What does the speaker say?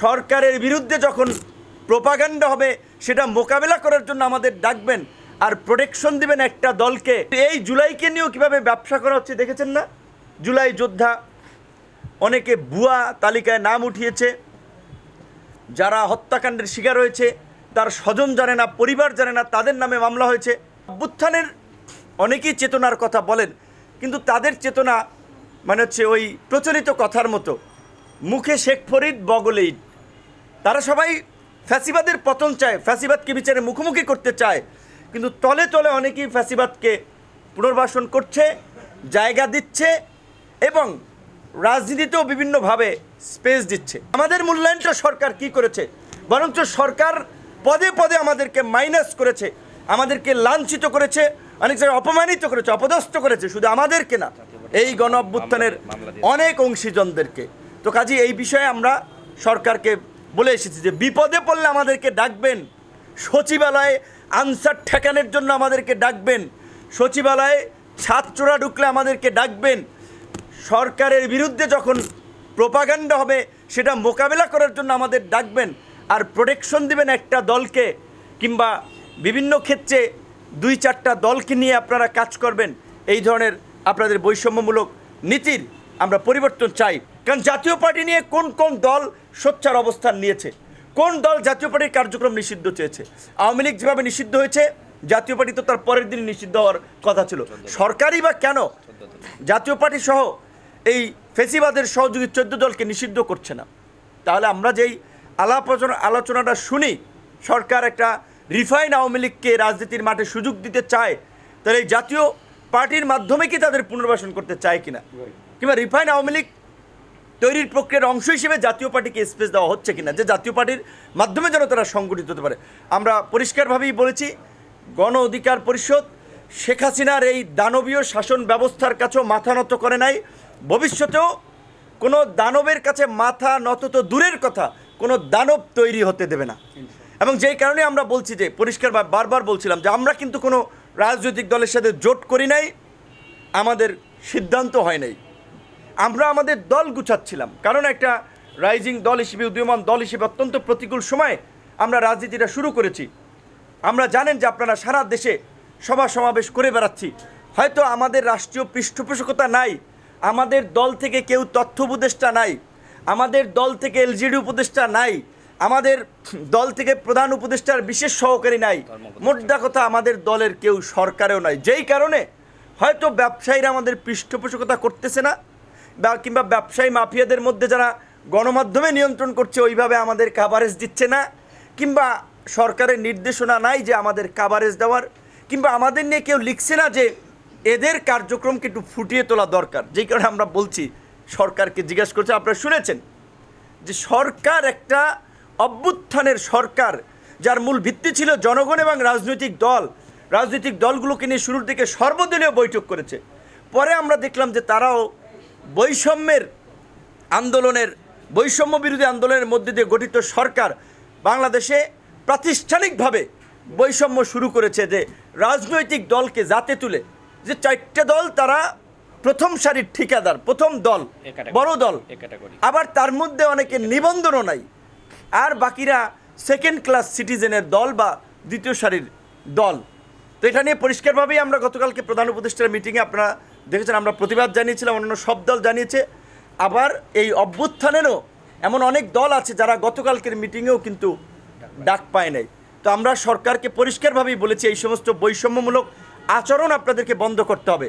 সরকারের বিরুদ্ধে যখন প্রোপাগান্ডা হবে, সেটা মোকাবেলা করার জন্য আমাদের ডাকবেন আর প্রোটেকশন দিবেন একটা দলকে। এই জুলাইকে নিয়েও কীভাবে ব্যবসা করা হচ্ছে দেখেছেন না? জুলাই যোদ্ধা অনেকে ভুয়া তালিকায় নাম উঠিয়েছে। যারা হত্যাকাণ্ডের শিকার হয়েছে, তার স্বজন জানে না, পরিবার জানে না, তাদের নামে মামলা হয়েছে। অভ্যুত্থানের অনেকেই চেতনার কথা বলেন, কিন্তু তাদের চেতনা মানে হচ্ছে ওই প্রচলিত কথার মতো। মুখে শেখ ফরিদ বগলে তারা সবাই ফ্যাসিবাদের পতন চায় ফ্যাসিবাদকে বিচারে মুখোমুখি করতে চায়। কিন্তু তলে তলে অনেকেই ফ্যাসিবাদকে পুনর্বাসন করছে জায়গা দিচ্ছে এবং রাজনীতিতেও বিভিন্নভাবে স্পেস দিচ্ছে। আমাদের মূল্যায়নটা সরকার কি করেছে? বরঞ্চ সরকার পদে পদে আমাদেরকে মাইনাস করেছে আমাদেরকে লাঞ্ছিত করেছে অনেক জায়গায় অপমানিত করেছে অপদস্থ করেছে শুধু আমাদেরকে না এই গণ অভ্যুত্থানের অনেক অংশীজনদেরকে। তো কাজে, এই বিষয়ে আমরা সরকারকে বলে এসেছি যে বিপদে পড়লে আমাদেরকে ডাকবেন। সচিবালয়ে আনসার ঠেকানোর জন্য আমাদেরকে ডাকবেন। সচিবালয়ে ছাত্ররা ঢুকলে আমাদেরকে ডাকবেন। সরকারের বিরুদ্ধে যখন প্রোপাগান্ডা হবে, সেটা মোকাবেলা করার জন্য আমাদের ডাকবেন। আর প্রোটেকশন দিবেন একটা দলকে, কিংবা বিভিন্ন ক্ষেত্রে দুই চারটা দলকে নিয়ে আপনারা কাজ করবেন। এই ধরনের আপনাদের বৈষম্যমূলক নীতির আমরা পরিবর্তন চাই। কারণ জাতীয় পার্টি নিয়ে কোন কোন দল সোচ্চার অবস্থান নিয়েছে, কোন দল জাতীয় পার্টির কার্যক্রম নিষিদ্ধ চেয়েছে? আওয়ামী লীগ যেভাবে নিষিদ্ধ হয়েছে, জাতীয় পার্টি তো তার পরের দিন নিষিদ্ধ হওয়ার কথা ছিল। সরকারই বা কেন? জাতীয় পার্টি সহ এই ফেসিবাদের সহযোগী চোদ্দ দলকে নিষিদ্ধ করছে না। তাহলে আমরা যেই আলাপ আলোচনাটা শুনি, সরকার একটা রিফাইন আওয়ামী লীগকে রাজনীতির মাঠে সুযোগ দিতে চায়, তাহলে এই জাতীয় পার্টির মাধ্যমে কি তাদের পুনর্বাসন করতে চায় কিনা? কিংবা রিফাইন আওয়ামী লীগ তৈরির প্রক্রিয়ার অংশ হিসেবে জাতীয় পার্টিকে স্পেস দেওয়া হচ্ছে কিনা যে জাতীয় পার্টির মাধ্যমে যেন তারা সংগঠিত হতে পারে। আমরা পরিষ্কারভাবেই বলেছি গণ অধিকার পরিষদ শেখ হাসিনার এই দানবীয় শাসন ব্যবস্থার কাছেও মাথা নত করে নাই। ভবিষ্যতেও কোনো দানবের কাছে মাথা নত তো দূরের কথা কোনো দানব তৈরি হতে দেবে না। এবং যেই কারণে আমরা বলছি যে পরিষ্কার বারবার বলছিলাম যে আমরা কিন্তু কোনো রাজনৈতিক দলের সাথে জোট করি নাই আমাদের সিদ্ধান্ত হয় নাই। আমরা আমাদের দল গুছাচ্ছিলাম। কারণ একটা রাইজিং দল হিসেবে উদীয়মান দল হিসেবে অত্যন্ত প্রতিকূল সময়ে আমরা রাজনীতিটা শুরু করেছি। আমরা জানেন যে আপনারা সারা দেশে সভা সমাবেশ করে বেড়াচ্ছি। হয়তো আমাদের রাষ্ট্রীয় পৃষ্ঠপোষকতা নাই আমাদের দল থেকে কেউ তথ্য উপদেষ্টা নাই আমাদের দল থেকে এলজিডি উপদেষ্টা নাই আমাদের দল থেকে প্রধান উপদেষ্টার বিশেষ সহকারী নাই। মোদ্দা কথা আমাদের দলের কেউ সরকারেও নাই। যেই কারণে হয়তো ব্যবসায়ীরা আমাদের পৃষ্ঠপোষকতা করতেছে না বা কিংবা ব্যবসায়ী মাফিয়াদের মধ্যে যারা গণমাধ্যমে নিয়ন্ত্রণ করছে, ওইভাবে আমাদের কাভারেজ দিচ্ছে না। কিংবা সরকারের নির্দেশনা নাই যে আমাদের কাভারেজ দেওয়ার। কিংবা আমাদের নিয়ে কেউ লিখছে না যে এদের কার্যক্রমকে একটু ফুটিয়ে তোলা দরকার। যেই কারণে আমরা বলছি, সরকারকে জিজ্ঞেস করছে, আপনারা শুনেছেন? যে সরকার একটা অভ্যুত্থানের সরকার, যার মূল ভিত্তি ছিল জনগণ এবং রাজনৈতিক দল। রাজনৈতিক দলগুলোকে নিয়ে শুরুর দিকে সর্বদলীয় বৈঠক করেছে। পরে আমরা দেখলাম যে তারাও বৈষম্যের আন্দোলনের বৈষম্য বিরোধী আন্দোলনের মধ্যে দিয়ে গঠিত সরকার বাংলাদেশে প্রাতিষ্ঠানিকভাবে বৈষম্য শুরু করেছে যে রাজনৈতিক দলকে জাতে তুলে যে চারটে দল তারা প্রথম সারির ঠিকাদার প্রথম দল বড় দল। আবার তার মধ্যে অনেকে নিবন্ধনও নাই। আর বাকিরা সেকেন্ড ক্লাস সিটিজেনের দল বা দ্বিতীয় সারির দল। তো এটা নিয়ে পরিষ্কারভাবেই আমরা গতকালকে প্রধান উপদেষ্টার মিটিংয়ে আপনারা দেখেছেন, আমরা প্রতিবাদ জানিয়েছিলাম, অন্যান্য সব দল জানিয়েছে। আবার এই অভ্যুত্থানেরও এমন অনেক দল আছে যারা গতকালকের মিটিংয়েও কিন্তু ডাক পায় নাই। তো আমরা সরকারকে পরিষ্কারভাবেই বলেছি, এই সমস্ত বৈষম্যমূলক আচরণ আপনাদেরকে বন্ধ করতে হবে।